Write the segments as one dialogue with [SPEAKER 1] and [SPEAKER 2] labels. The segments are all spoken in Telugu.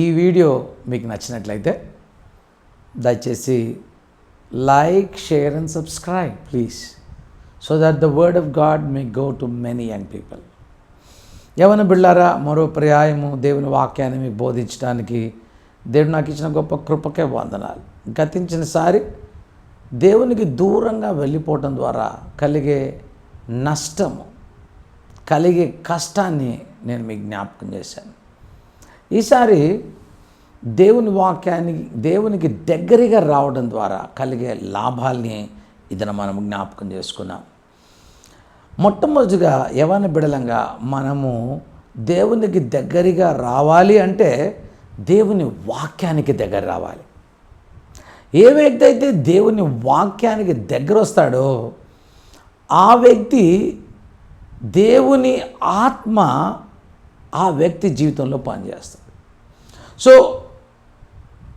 [SPEAKER 1] ఈ వీడియో మీకు నచ్చినట్లయితే దయచేసి like share and subscribe please. So that the word of God may go to many young people. యవన బిళ్ళారా మరో పర్యాయము దేవుని వాక్యాన్ని మీకు బోధించడానికి దేవుడు నాకు ఇచ్చిన గొప్ప కృపకే వందనాలు. గతించిన సారి దేవునికి దూరంగా వెళ్ళిపోవటం ద్వారా కలిగే నష్టము కలిగే కష్టాన్ని నేను మీకు జ్ఞాపకం చేశాను. ఈసారి దేవుని వాక్యానికి దేవునికి దగ్గరగా రావడం ద్వారా కలిగే లాభాల్ని ఇదన మనం జ్ఞాపకం చేసుకున్నాం. మొట్టమొదటిగా యవన బిడలంగా మనము దేవునికి దగ్గరగా రావాలి అంటే దేవుని వాక్యానికి దగ్గర రావాలి. ఏ వ్యక్తి అయితే దేవుని వాక్యానికి దగ్గర వస్తాడో ఆ వ్యక్తి దేవుని ఆత్మ ఆ వ్యక్తి జీవితంలో పనిచేస్తుంది so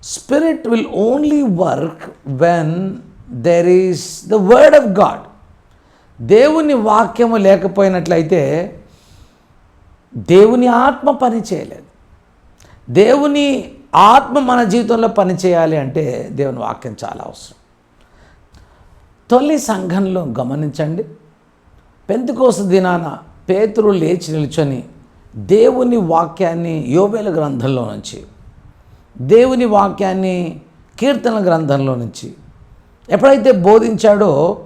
[SPEAKER 1] spirit will only work when there is the word of God దేవుని వాక్యము లేకపోయినట్లయితే దేవుని ఆత్మ పని చేయలేదు. దేవుని ఆత్మ మన జీవితంలో పనిచేయాలి అంటే దేవుని వాక్యం చాలా అవసరం. తొలి సంఘంలో గమనించండి. పెంతుకోస దినాన పేతురు లేచి నిల్చొని దేవుని వాక్యాన్ని యోబేల గ్రంథంలో నుంచి దేవుని వాక్యాన్ని కీర్తన గ్రంథంలో నుంచి ఎప్పుడైతే బోధించాడో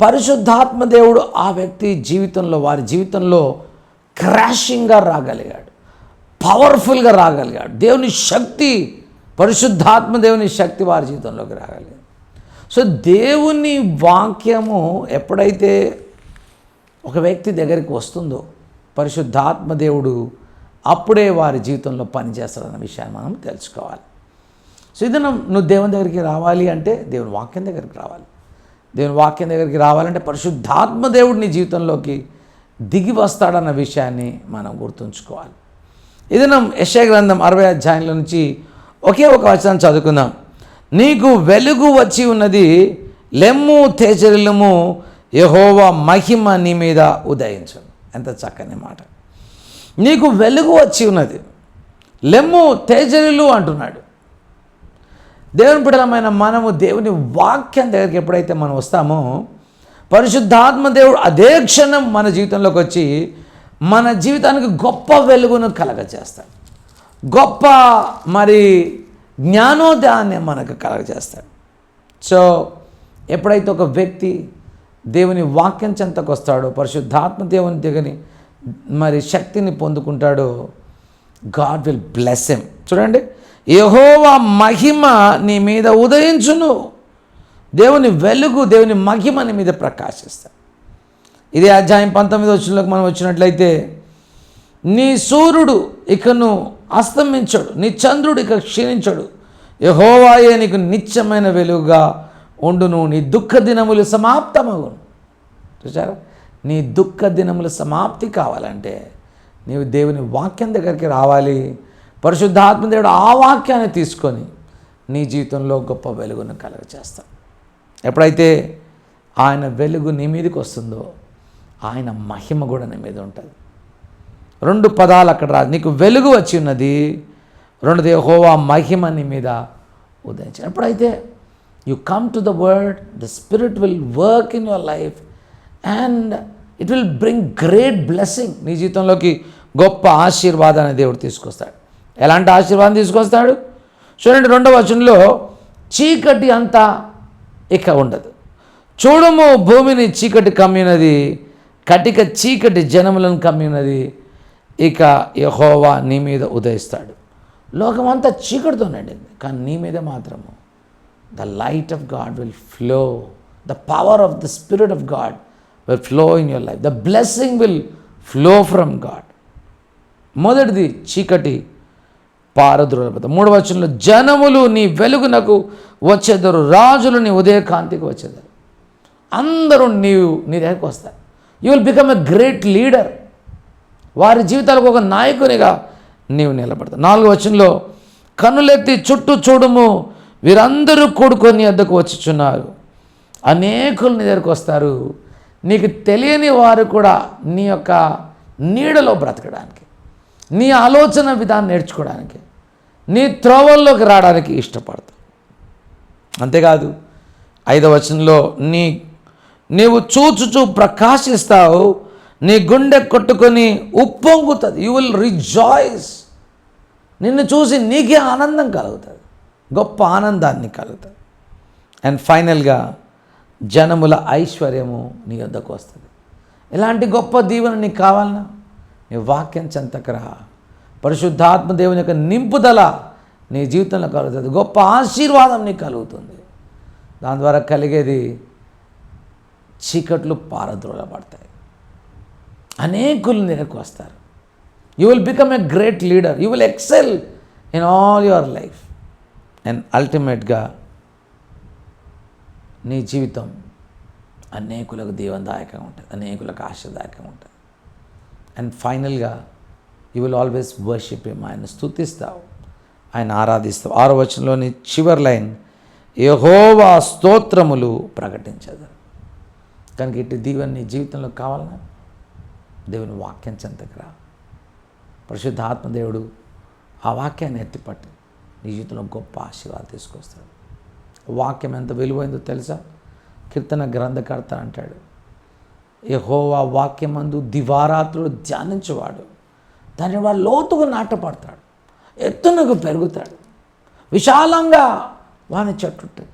[SPEAKER 1] పరిశుద్ధాత్మ దేవుడు ఆ వ్యక్తి జీవితంలో వారి జీవితంలో క్రాషింగ్గా రాగలిగాడు. పవర్ఫుల్గా రాగలిగాడు. దేవుని శక్తి పరిశుద్ధాత్మ దేవుని శక్తి వారి జీవితంలోకి రాగలిగాడు. సో దేవుని వాక్యము ఎప్పుడైతే ఒక వ్యక్తి దగ్గరికి వస్తుందో పరిశుద్ధాత్మ దేవుడు అప్పుడే వారి జీవితంలో పనిచేస్తాడన్న విషయాన్ని మనం తెలుసుకోవాలి. సో ఇది నువ్వు దేవుని దగ్గరికి రావాలి అంటే దేవుని వాక్యం దగ్గరికి రావాలి. దేవుని వాక్యం దగ్గరికి రావాలంటే పరిశుద్ధాత్మ దేవుడు నీ జీవితంలోకి దిగి వస్తాడన్న విషయాన్ని మనం గుర్తుంచుకోవాలి. ఇది మనం యశయ గ్రంథం అరవై అధ్యాయంలో నుంచి ఒకే ఒక వచనం చదువుకుందాం. నీకు వెలుగు వచ్చి ఉన్నది లెమ్ము తేజరిలము యహోవా మహిమ నీ మీద ఉదయించు ఎంత చక్కని మాట. నీకు వెలుగు వచ్చి ఉన్నది. లెమ్ము తేజరిల్లు అంటున్నాడు. దేవుని బిడలమైన మనము దేవుని వాక్యం దగ్గరికి ఎప్పుడైతే మనం వస్తామో పరిశుద్ధాత్మ దేవుడు అదే క్షణం మన జీవితంలోకి వచ్చి మన జీవితానికి గొప్ప వెలుగును కలగజేస్తాడు. గొప్ప మరి జ్ఞానోదయాన్ని మనకు కలగజేస్తాడు. సో ఎప్పుడైతే ఒక వ్యక్తి దేవుని వాక్యం చెంతకు వస్తాడో పరిశుద్ధాత్మ దేవుని దిగని మరి శక్తిని పొందుకుంటాడో. గాడ్ విల్ బ్లెస్ ఎమ్ చూడండి యహోవా మహిమ నీ మీద ఉదయించును. దేవుని వెలుగు దేవుని మహిమ నీ మీద ప్రకాశిస్తాడు. ఇదే అధ్యాయం పంతొమ్మిది వచ్చినలోకి మనం వచ్చినట్లయితే నీ సూర్యుడు ఇకను అస్తమించడు నీ చంద్రుడు ఇక క్షీణించడు. యహోవాయే నీకు నిత్యమైన వెలుగుగా ఉండును నీ దుఃఖ దినములు సమాప్తమగును. చూసారా నీ దుఃఖ దినములు సమాప్తి కావాలంటే నీవు దేవుని వాక్యం దగ్గరికి రావాలి. పరిశుద్ధాత్మ దేవుడు ఆ వాక్యాన్ని తీసుకొని నీ జీవితంలో గొప్ప వెలుగును కలుగచేస్తాడు. ఎప్పుడైతే ఆయన వెలుగు నీ మీదకి వస్తుందో ఆయన మహిమ కూడా నీ మీద ఉంటుంది. రెండు పదాలు అక్కడ రాదు నీకు వెలుగు వచ్చి ఉన్నది రెండోది హోవా మహిమ నీ మీద ఉదయించిన ఎప్పుడైతే you come to the word the spirit will work in your life and it will bring great blessing నీ జీవితంలోకి గొప్ప ఆశీర్వాదాన్ని దేవుడు తీసుకొస్తాడు. ఎలాంటి ఆశీర్వాదం తీసుకొస్తాడు? చూడండి రెండవ వచనంలో చీకటి అంతా ఇక ఉండదు. చూడము భూమిని చీకటి కమ్మినది కటిక చీకటి జనములను కమ్మినది ఇక యహోవా నీ మీద ఉదయిస్తాడు. లోకమంతా చీకటితో నిండింది కానీ నీ మీద మాత్రము. The light of God will flow the power of the spirit of God will flow in your life the blessing will flow from God మొదటిది చీకటి పారద్రోలపత. మూడవ వచనంలో జనములు నీ వెలుగునకు వచ్చేద్దరు రాజులు నీ ఉదయకాంతికి వచ్చేదరు. అందరూ నీవు నీ దగ్గరికి వస్తారు. You will become a great leader వారి జీవితాలకు ఒక నాయకునిగా నీవు నిలబడతావు. నాలుగు వచనంలో కన్నులెత్తి చుట్టూ చూడము వీరందరూ కూడుకొని వద్దకు వచ్చుచున్నారు. అనేకులు నీ దగ్గరకు వస్తారు. నీకు తెలియని వారు కూడా నీ యొక్క నీడలో బ్రతకడానికి నీ ఆలోచన విధానం నేర్చుకోవడానికి నీ త్రోవల్లోకి రావడానికి ఇష్టపడతావు అంతేకాదు ఐదవ వచనంలో నీ నీవు చూచుచూ ప్రకాశిస్తావు నీ గుండె కొట్టుకొని ఉప్పొంగుతుంది. యూ విల్ రిజాయిస్ నిన్ను చూసి నీకే ఆనందం కలుగుతుంది. గొప్ప ఆనందాన్ని కలుగుతుంది అండ్ ఫైనల్గా జనముల ఐశ్వర్యము నీ వద్దకు వస్తుంది. ఇలాంటి గొప్ప దీవెన నీకు కావాలన్నా నీ వాక్యం చెంతకరా. పరిశుద్ధాత్మ దేవుని యొక్క నింపుదల నీ జీవితంలో కలుగుతుంది. గొప్ప ఆశీర్వాదం నీకు కలుగుతుంది. దాని ద్వారా కలిగేది చీకట్లు పారద్రోలబడతాయి. అనేకులు నీకు వస్తారు. You will become a great leader you will excel in all your life and అల్టిమేట్గా నీ జీవితం అనేకులకు దీవందాయకంగా ఉంటుంది అనేకులకు ఆశదాయకంగా ఉంటుంది. అండ్ ఫైనల్గా యూ విల్ ఆల్వేస్ వర్షిప్ ఏం ఆయన స్థుతిస్తావు ఆయన ఆరాధిస్తావు. ఆరో వచనంలోని చివరి లైన్ యహోవా స్తోత్రములు ప్రకటించదు. కనుక ఇటు దీవెన నీ జీవితంలో కావాలన్నా దేవుని వాక్యం చెంతకు రా. పరిశుద్ధ ఆత్మదేవుడు ఆ వాక్యాన్ని ఎత్తిపట్టి. నీ జీవితంలో గొప్ప ఆశీర్వాదం తీసుకొస్తాడు. వాక్యం ఎంత విలువైందో తెలుసా? కీర్తన గ్రంథకర్త అంటాడు యహోవా వాక్యమందు దివారాత్రులు ధ్యానించేవాడు. దాన్ని వాడు లోతుగా నాటపడతాడు ఎత్తునకు పెరుగుతాడు విశాలంగా వాని చెట్టు ఉంటుంది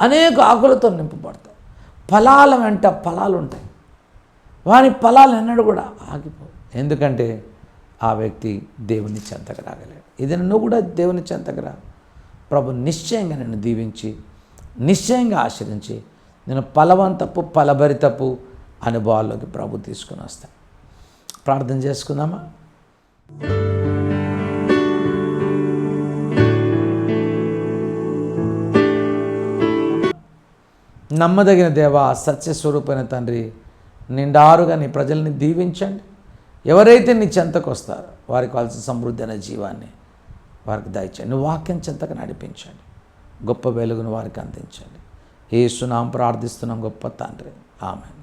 [SPEAKER 1] అనేక ఆకులతో నింపబడతాయి. ఫలాల వెంట ఫలాలు ఉంటాయి వాని ఫలాలు ఎన్నడూ కూడా ఆగిపోవు. ఎందుకంటే ఆ వ్యక్తి దేవుని చెంతకు రాగలేడు ఇది నువ్వు కూడా దేవుని చెంతకు రా. ప్రభు నిశ్చయంగా నిన్ను దీవించి నిశ్చయంగా ఆశ్రయించి నేను ఫలవంతపు ఫలభరితపు అనుభవాల్లోకి ప్రభు తీసుకుని వస్తాను. ప్రార్థన చేసుకుందామా? నమ్మదగిన దేవ సత్యస్వరూపైన తండ్రి నిండారుగా నీ ప్రజల్ని దీవించండి. ఎవరైతే నీ చెంతకు వస్తారో వారికి కావాల్సిన సమృద్ధి అనే జీవాన్ని వారికి దయచండి నువ్వు వాక్యం చెంతకు నడిపించండి. గొప్ప వెలుగును వారికి అందించండి. ఏ సునాం ప్రార్థిస్తున్నాం గొప్ప తండ్రి. ఆమె